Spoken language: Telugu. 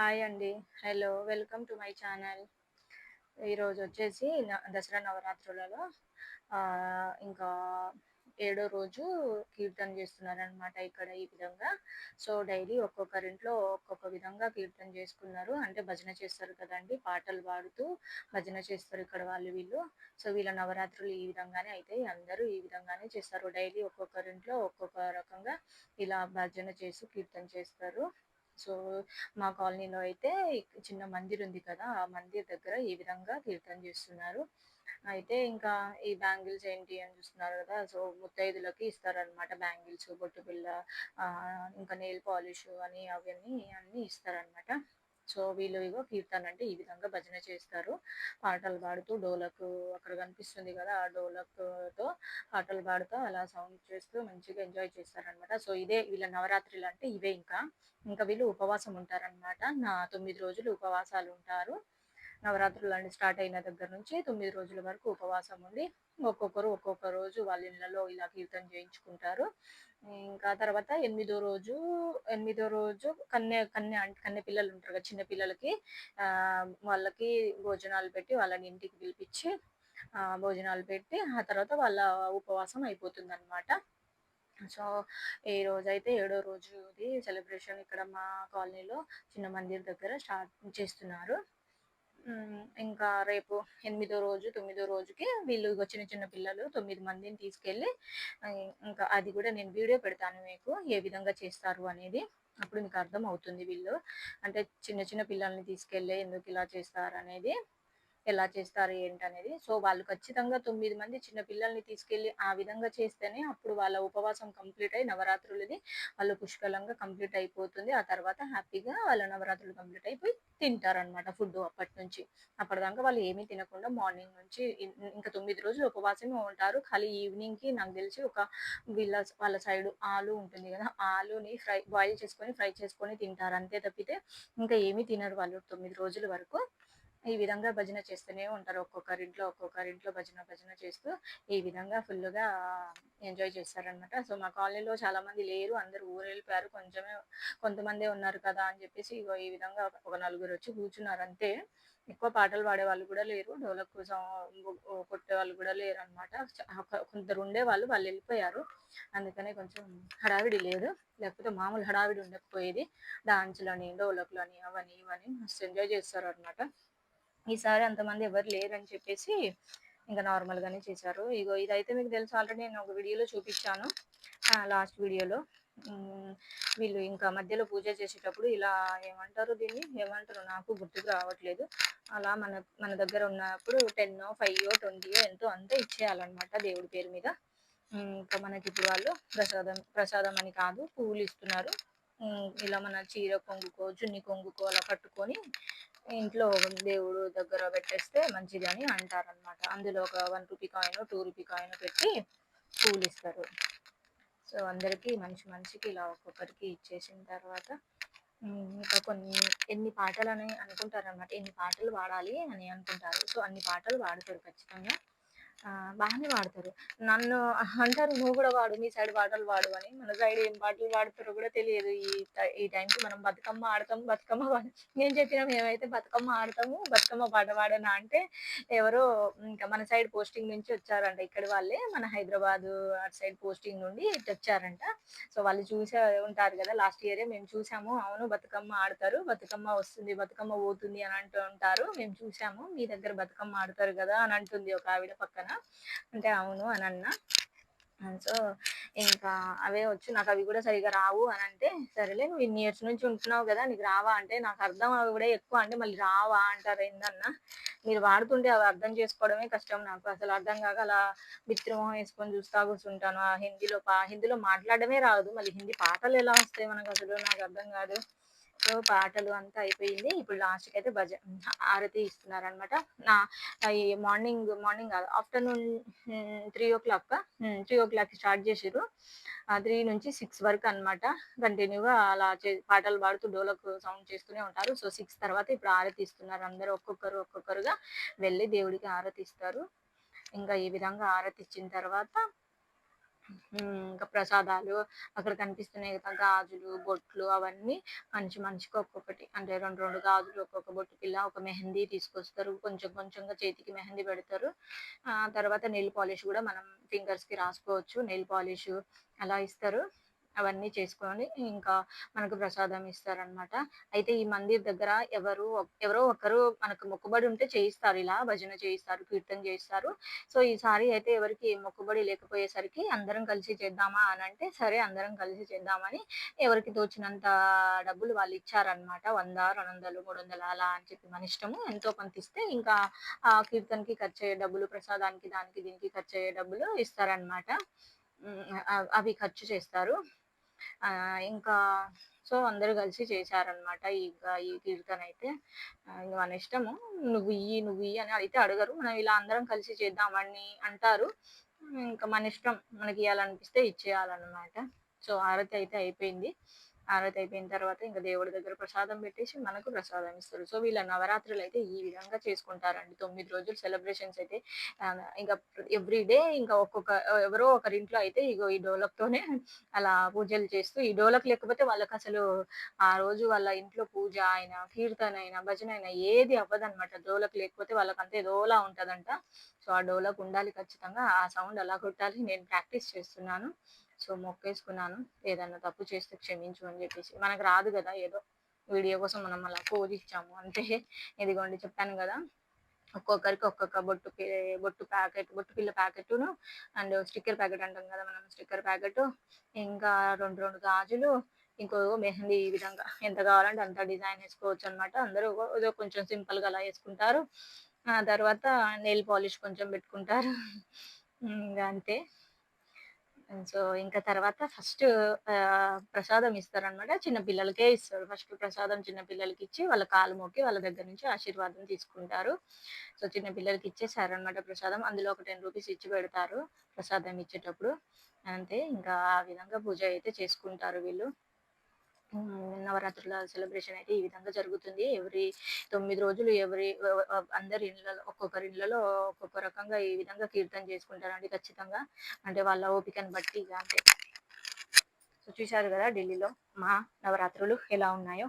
హాయ్ అండి. Hello welcome to my channel. ఈరోజు వచ్చేసి దసరా నవరాత్రులలో ఇంకా ఏడో రోజు కీర్తన చేస్తున్నారనమాట ఇక్కడ ఈ విధంగా. సో డైలీ ఒక్కొక్కరింట్లో ఒక్కొక్క విధంగా కీర్తన చేసుకున్నారు. అంటే భజన చేస్తారు కదండి పాటలు పాడుతూ భజన చేస్తారు ఇక్కడ వాళ్ళు వీళ్ళు. సో వీళ్ళ నవరాత్రులు ఈ విధంగానే అయితే అందరూ ఈ విధంగానే చేస్తారు. డైలీ ఒక్కొక్కరింట్లో ఒక్కొక్క రకంగా ఇలా భజన చేసి కీర్తన చేస్తారు. సో మా కాలనీలో అయితే చిన్న మందిర్ ఉంది కదా ఆ మందిర్ దగ్గర ఈ విధంగా కీర్తన చేస్తున్నారు. అయితే ఇంకా ఈ బ్యాంగిల్స్ ఏంటి అని చూస్తున్నారు కదా సో ముత్తైదులకి ఇస్తారనమాట బ్యాంగిల్స్ బొట్టు బిళ్ళ ఇంకా నెయిల్ పాలిష్ అని అవన్నీ అన్నీ ఇస్తారనమాట సో వీళ్ళు ఇగో కీర్తన అంటే ఈ విధంగా భజన చేస్తారు. పాటలు పాడుతూ డోలకు అక్కడ కనిపిస్తుంది కదా ఆ డోలక్తో పాటలు పాడుతూ అలా సౌండ్ చేస్తూ మంచిగా ఎంజాయ్ చేస్తారనమాట సో ఇదే వీళ్ళ నవరాత్రులు అంటే ఇవే ఇంకా. ఇంకా వీళ్ళు ఉపవాసం ఉంటారనమాట నా తొమ్మిది రోజులు ఉపవాసాలు ఉంటారు. నవరాత్రులు అన్ని స్టార్ట్ అయిన దగ్గర నుంచి తొమ్మిది రోజుల వరకు ఉపవాసం ఉండి ఒక్కొక్కరు ఒక్కొక్క రోజు వాళ్ళ ఇళ్ళలో ఇలా కీర్తన చేయించుకుంటారు. ఇంకా తర్వాత ఎనిమిదో రోజు ఎనిమిదో రోజు కన్య కన్య కన్య పిల్లలు ఉంటారు కదా చిన్న పిల్లలకి వాళ్ళకి భోజనాలు పెట్టి వాళ్ళని ఇంటికి పిలిపించి భోజనాలు పెట్టి ఆ తర్వాత వాళ్ళ ఉపవాసం అయిపోతుంది అనమాట సో ఈ రోజైతే ఏడో రోజుది సెలబ్రేషన్ ఇక్కడ మా కాలనీలో చిన్న మందిర్ దగ్గర స్టార్ట్ చేస్తున్నారు. ఇంకా రేపు ఎనిమిదో రోజు తొమ్మిదో రోజుకి వీళ్ళు చిన్న చిన్న పిల్లలు తొమ్మిది మందిని తీసుకెళ్ళి ఇంకా అది కూడా నేను వీడియో పెడతాను మీకు ఏ విధంగా చేస్తారు అనేది. అప్పుడు మీకు అర్థం అవుతుంది వీళ్ళు. అంటే చిన్న చిన్న పిల్లల్ని తీసుకెళ్ళి ఎందుకు ఇలా చేస్తారు అనేది. ఎలా చేస్తారు ఏంటనేది. సో వాళ్ళు ఖచ్చితంగా తొమ్మిది మంది చిన్న పిల్లల్ని తీసుకెళ్ళి ఆ విధంగా చేస్తేనే అప్పుడు వాళ్ళ ఉపవాసం కంప్లీట్ అయి నవరాత్రులది వాళ్ళు పుష్కలంగా కంప్లీట్ అయిపోతుంది. ఆ తర్వాత హ్యాపీగా వాళ్ళ నవరాత్రులు కంప్లీట్ అయిపోయి తింటారనమాట ఫుడ్ అప్పటి నుంచి అప్పటిదాకా వాళ్ళు ఏమీ తినకుండా మార్నింగ్ నుంచి ఇంకా తొమ్మిది రోజులు ఉపవాసమే ఉంటారు. ఖాళీ ఈవినింగ్కి నాకు తెలిసి ఒక వీళ్ళ వాళ్ళ సైడ్ ఆలు ఉంటుంది కదా ఆలుని ఫ్రై బాయిల్ చేసుకొని ఫ్రై చేసుకొని తింటారు. అంతే తప్పితే ఇంకా ఏమీ తినరు వాళ్ళు తొమ్మిది రోజుల వరకు. ఈ విధంగా భజన చేస్తూనే ఉంటారు. ఒక్కొక్కరింట్లో ఒక్కొక్కరింట్లో భజన భజన చేస్తూ ఈ విధంగా ఫుల్గా ఎంజాయ్ చేస్తారనమాట సో మా కాలనీలో చాలా మంది లేరు. అందరు ఊరు వెళ్ళిపోయారు కొంచెమే కొంతమందే ఉన్నారు కదా అని చెప్పేసి ఇగో ఈ విధంగా ఒక నలుగురు వచ్చి కూర్చున్నారు. అంతే. ఎక్కువ పాటలు పాడే వాళ్ళు కూడా లేరు. డోలక్ కోసం కొట్టే వాళ్ళు కూడా లేరు అనమాట కొందరు ఉండే వాళ్ళు వాళ్ళు వెళ్ళిపోయారు. అందుకనే కొంచెం హడావిడి లేదు. లేకపోతే మామూలు హడావిడి ఉండకపోయేది. డాన్స్లని డోలక్లని అవని ఇవని మస్తు ఎంజాయ్ చేస్తారు అనమాట ఈసారి అంతమంది ఎవరు లేరని చెప్పేసి ఇంకా నార్మల్గానే చేశారు. ఇగో ఇదైతే మీకు తెలుసు ఆల్రెడీ నేను ఒక వీడియోలో చూపించాను. లాస్ట్ వీడియోలో. వీళ్ళు ఇంకా మధ్యలో పూజ చేసేటప్పుడు ఇలా ఏమంటారు దీన్ని? ఏమంటారు? నాకు గుర్తుకు రావట్లేదు. అలా మన మన దగ్గర ఉన్నప్పుడు టెన్ ఫైవ్ ట్వంటీయో ఎంతో అంతా ఇచ్చేయాలన్నమాట దేవుడి పేరు మీద. ఇంకా మనకి ఇప్పుడు వాళ్ళు ప్రసాదం ప్రసాదం అని కాదు పువ్వులు ఇస్తున్నారు. ఇలా మన చీర కొంగుకో చున్ని కొంగుకో అలా కట్టుకొని ఇంట్లో దేవుడు దగ్గర పెట్టేస్తే మంచిది అని అంటారనమాట అందులో ఒక one rupee coin two rupee coin పెట్టి పూలు ఇస్తారు. సో అందరికీ మంచి మనిషికి ఇలా ఒక్కొక్కరికి ఇచ్చేసిన తర్వాత ఇంకా కొన్ని ఎన్ని పాటలు అని అనుకుంటారనమాట ఎన్ని పాటలు పాడాలి అని అనుకుంటారు. సో అన్ని పాటలు పాడతారు ఖచ్చితంగా. బాగానే వాడతారు. నన్ను అంటారు నువ్వు కూడా వాడు మీ సైడ్ పాటలు వాడు అని. మన సైడ్ ఏం పాటలు పాడుతారో కూడా తెలియదు. ఈ ఈ టైంకి మనం బతుకమ్మ ఆడతాం బతుకమ్మ నేను చెప్పిన మేమైతే బతుకమ్మ ఆడతాము బతుకమ్మ పాట పాడనా అంటే ఎవరో ఇంకా మన సైడ్ పోస్టింగ్ నుంచి వచ్చారంట. ఇక్కడ వాళ్ళే మన హైదరాబాద్ అటు సైడ్ పోస్టింగ్ నుండి ఇటు వచ్చారంట. సో వాళ్ళు చూసే ఉంటారు కదా లాస్ట్ ఇయరే మేము చూసాము. అవును బతుకమ్మ ఆడతారు బతుకమ్మ వస్తుంది బతుకమ్మ పోతుంది అని అంటూ ఉంటారు. మేము చూసాము మీ దగ్గర బతుకమ్మ ఆడతారు కదా అని అంటుంది ఒక ఆవిడ పక్కన. అంటే అవును అని అన్నా సో ఇంకా అవే వచ్చు. నాకు అవి కూడా సరిగా రావు అని అంటే సరేలే నువ్వు ఇన్ని ఇయర్స్ నుంచి ఉంటున్నావు కదా నీకు రావా అంటే నాకు అర్థం అవి కూడా ఎక్కువ అంటే మళ్ళీ రావా అంటారు ఏందన్నా. మీరు వాడుతుంటే అవి అర్థం చేసుకోవడమే కష్టం నాకు. అసలు అర్థం కాక అలా మిత్రమోహం వేసుకొని చూస్తా కూర్చుంటాను. ఆ హిందీలో పా హిందీలో మాట్లాడమే రాదు. మళ్ళీ హిందీ పాటలు ఎలా వస్తాయి మనకు? అసలు నాకు అర్థం కాదు. సో పాటలు అంతా అయిపోయింది. ఇప్పుడు లాస్ట్కి అయితే భజ ఆరతి ఇస్తున్నారు అనమాట నా మార్నింగ్ మార్నింగ్ కాదు afternoon three o'clock three o'clock start చేసారు త్రీ నుంచి సిక్స్ వరకు అనమాట కంటిన్యూగా అలా చే పాటలు పాడుతూ డోలకు సౌండ్ చేస్తూనే ఉంటారు. సో సిక్స్ తర్వాత ఇప్పుడు ఆరతి ఇస్తున్నారు. అందరూ ఒక్కొక్కరు ఒక్కొక్కరుగా వెళ్ళి దేవుడికి ఆరతి ఇస్తారు ఇంకా ఈ విధంగా ఆరతి ఇచ్చిన తర్వాత ఇంకా ప్రసాదాలు అక్కడ కనిపిస్తున్నాయి కదా గాజులు బొట్లు అవన్నీ. మంచి మనిషికి ఒక్కొక్కటి అంటే రెండు రెండు గాజులు ఒక్కొక్క బొట్టు పిల్ల ఒక మెహందీ తీసుకొస్తారు. కొంచెం కొంచెంగా చేతికి మెహందీ పెడతారు. ఆ తర్వాత నెయిల్ పాలిష్ కూడా మనం ఫింగర్స్కి రాసుకోవచ్చు. నెయిల్ పాలిష్ అలా ఇస్తారు. అవన్నీ చేసుకొని ఇంకా మనకు ప్రసాదం ఇస్తారనమాట అయితే ఈ మందిర్ దగ్గర ఎవరు ఎవరో ఒకరు మనకు మొక్కుబడి ఉంటే చేయిస్తారు. ఇలా భజన చేయిస్తారు కీర్తన చేయిస్తారు. సో ఈసారి అయితే ఎవరికి మొక్కుబడి లేకపోయేసరికి అందరం కలిసి చేద్దామా అని అంటే సరే అందరం కలిసి చేద్దామని ఎవరికి తోచినంత డబ్బులు వాళ్ళు ఇచ్చారనమాట వంద రెండు వందలు మూడు వందలు అలా అని చెప్పి మన ఇష్టము. ఎంతో కొంత ఇస్తే ఇంకా ఆ కీర్తనకి ఖర్చు అయ్యే డబ్బులు ప్రసాదానికి దానికి దీనికి ఖర్చు అయ్యే డబ్బులు ఇస్తారనమాట అవి ఖర్చు చేస్తారు. ఇంకా సో అందరు కలిసి చేశారనమాట ఈ ఈ కీర్తన అయితే. మన ఇష్టము. నువ్వు ఇయ్యి నువ్వు ఇయ్యి అని అయితే అడగరు. మనం ఇలా అందరం కలిసి చేద్దామని అంటారు. ఇంకా మన ఇష్టం మనకి ఇవ్వాలనిపిస్తే ఇచ్చేయాలన్నమాట. సో ఆరతి అయితే అయిపోయింది. ఆరతి అయిపోయిన తర్వాత ఇంకా దేవుడి దగ్గర ప్రసాదం పెట్టేసి మనకు ప్రసాదం ఇస్తారు. సో వీళ్ళ నవరాత్రులు అయితే ఈ విధంగా చేసుకుంటారండి. తొమ్మిది రోజులు సెలబ్రేషన్స్ అయితే ఇంకా ఎవ్రీ డే ఇంకా ఒక్కొక్క ఎవరో ఒకరింట్లో అయితే ఇగో ఈ డోలక్తోనే అలా పూజలు చేస్తూ ఈ డోలక్ లేకపోతే వాళ్ళకి అసలు ఆ రోజు వాళ్ళ ఇంట్లో పూజ అయినా కీర్తన అయినా భజన అయినా ఏది అవ్వదనమాట డోలక్ లేకపోతే వాళ్ళకి అంతే ఏదోలా ఉంటదంట. సో ఆ డోలక్ ఉండాలి ఖచ్చితంగా. ఆ సౌండ్ అలా కొట్టాలి. నేను ప్రాక్టీస్ చేస్తున్నాను. సో మొక్కేసుకున్నాను. ఏదన్నా తప్పు చేస్తే క్షమించు అని చెప్పేసి. మనకు రాదు కదా ఏదో వీడియో కోసం మనం అలా కోజ్ ఇచ్చాము అంతే ఇదిగోండి చెప్పాను కదా ఒక్కొక్కరికి ఒక్కొక్క బొట్టు బొట్టు ప్యాకెట్ బొట్టు పిల్ల ప్యాకెట్ను అండ్ స్టిక్కర్ ప్యాకెట్ అంటాం కదా మనం స్టిక్కర్ ప్యాకెట్ ఇంకా రెండు రెండు గాజులు ఇంకో మెహందీ ఈ విధంగా. ఎంత కావాలంటే అంత డిజైన్ వేసుకోవచ్చు అనమాట అందరూ ఏదో కొంచెం సింపుల్గా అలా వేసుకుంటారు. ఆ తర్వాత నెయిల్ పాలిష్ కొంచెం పెట్టుకుంటారు. ఇంకా అంతే. సో ఇంకా తర్వాత ఫస్ట్ ప్రసాదం ఇస్తారనమాట. చిన్న పిల్లలకే ఇస్తారు. ఫస్ట్ ప్రసాదం చిన్న పిల్లలకి ఇచ్చి వాళ్ళ కాలు మొక్కి వాళ్ళ దగ్గర నుంచి ఆశీర్వాదం తీసుకుంటారు. సో చిన్న పిల్లలకి ఇచ్చేసారనమాట ప్రసాదం. అందులో ఒక టెన్ రూపీస్ ఇచ్చి పెడతారు ప్రసాదం ఇచ్చేటప్పుడు. అంతే ఇంకా ఆ విధంగా పూజ అయితే చేసుకుంటారు వీళ్ళు. నవరాత్రుల సెలబ్రేషన్ అయితే ఈ విధంగా జరుగుతుంది. ఎవరి తొమ్మిది రోజులు ఎవరి అందరి ఇళ్ళలో ఒక్కొక్కరి ఇళ్ళలో ఒక్కొక్క రకంగా ఈ విధంగా కీర్తన చేసుకుంటారండి ఖచ్చితంగా. అంటే వాళ్ళ ఓపికను బట్టి అంటే సో చూశారు కదా ఢిల్లీలో మా నవరాత్రులు ఎలా ఉన్నాయో.